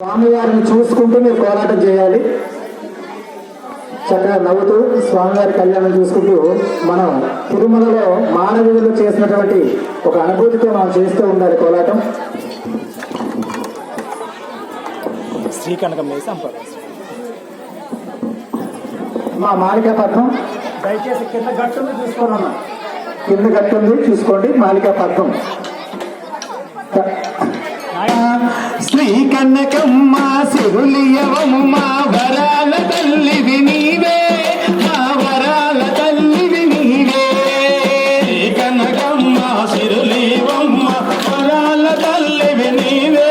స్వామివారిని చూసుకుంటూ మీరు పోరాటం చేయాలి. చక్కగా నవ్వుతూ స్వామివారి కళ్యాణం చూసుకుంటూ మనం తిరుమలలో మానవీయులు చేసినటువంటి ఒక అనుభూతితో మనం చేస్తూ ఉండాలి కోలాటం శ్రీకనకం మా మాలికా పద్మం దయచేసి కింద గట్టుంది చూసుకోనమ్మా కింద గట్టుంది చూసుకోండి మాలికా పద్మం కనకమ్మ సిరులియవము మా వరాల తల్లివి నీవే మా వరాల తల్లివి నీవే. శ్రీ కనకమ్మ సిరులివమ్మ వరాల తల్లివి నీవే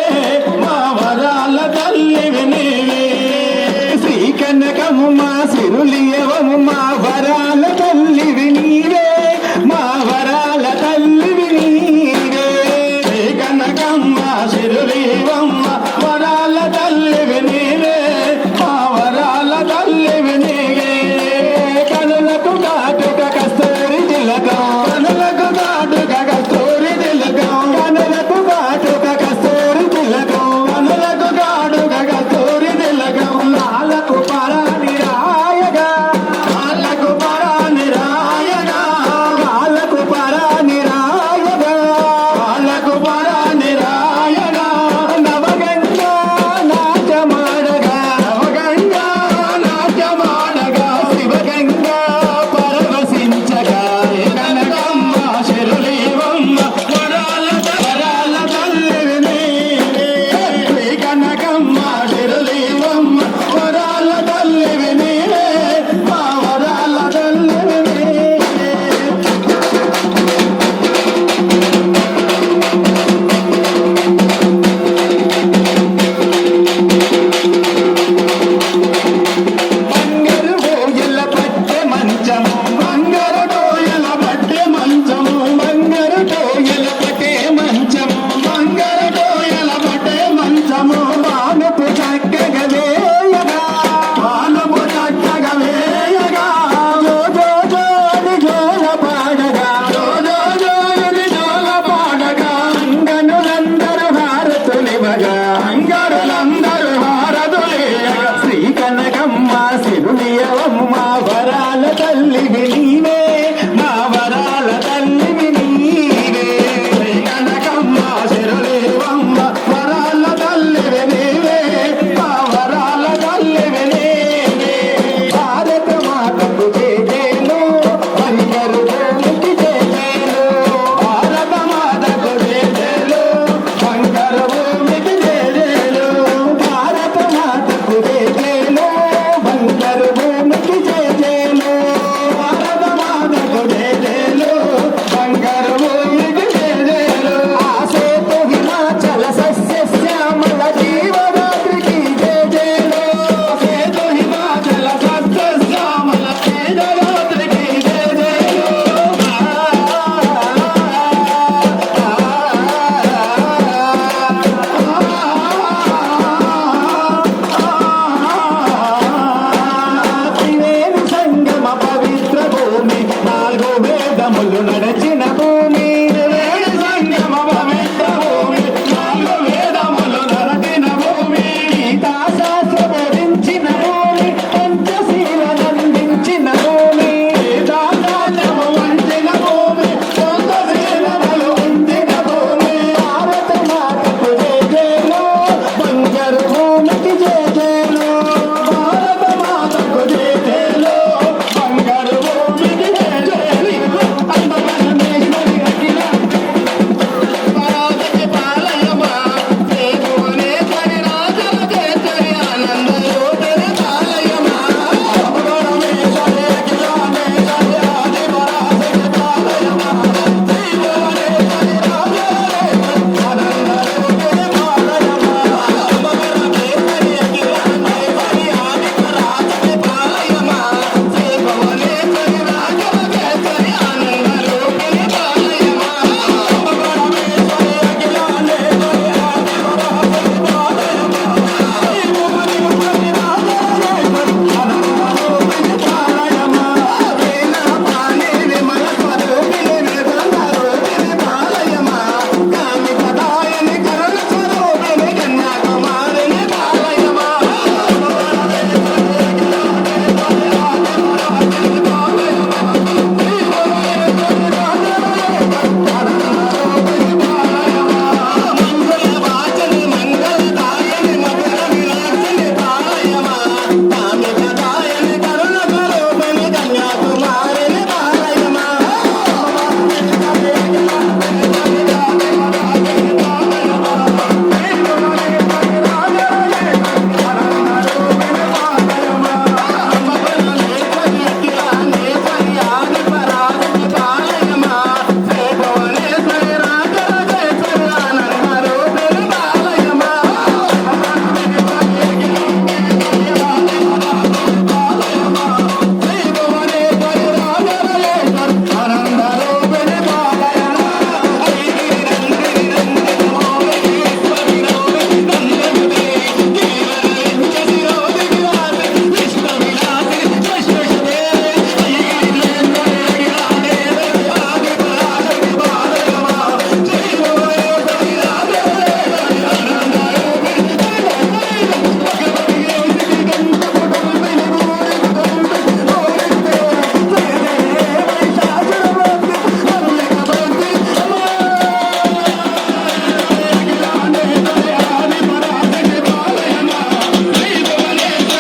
మా వరాల తల్లివి నీవే. శ్రీ కనకమ్మ సిరులియవము మా వరాల తల్లివి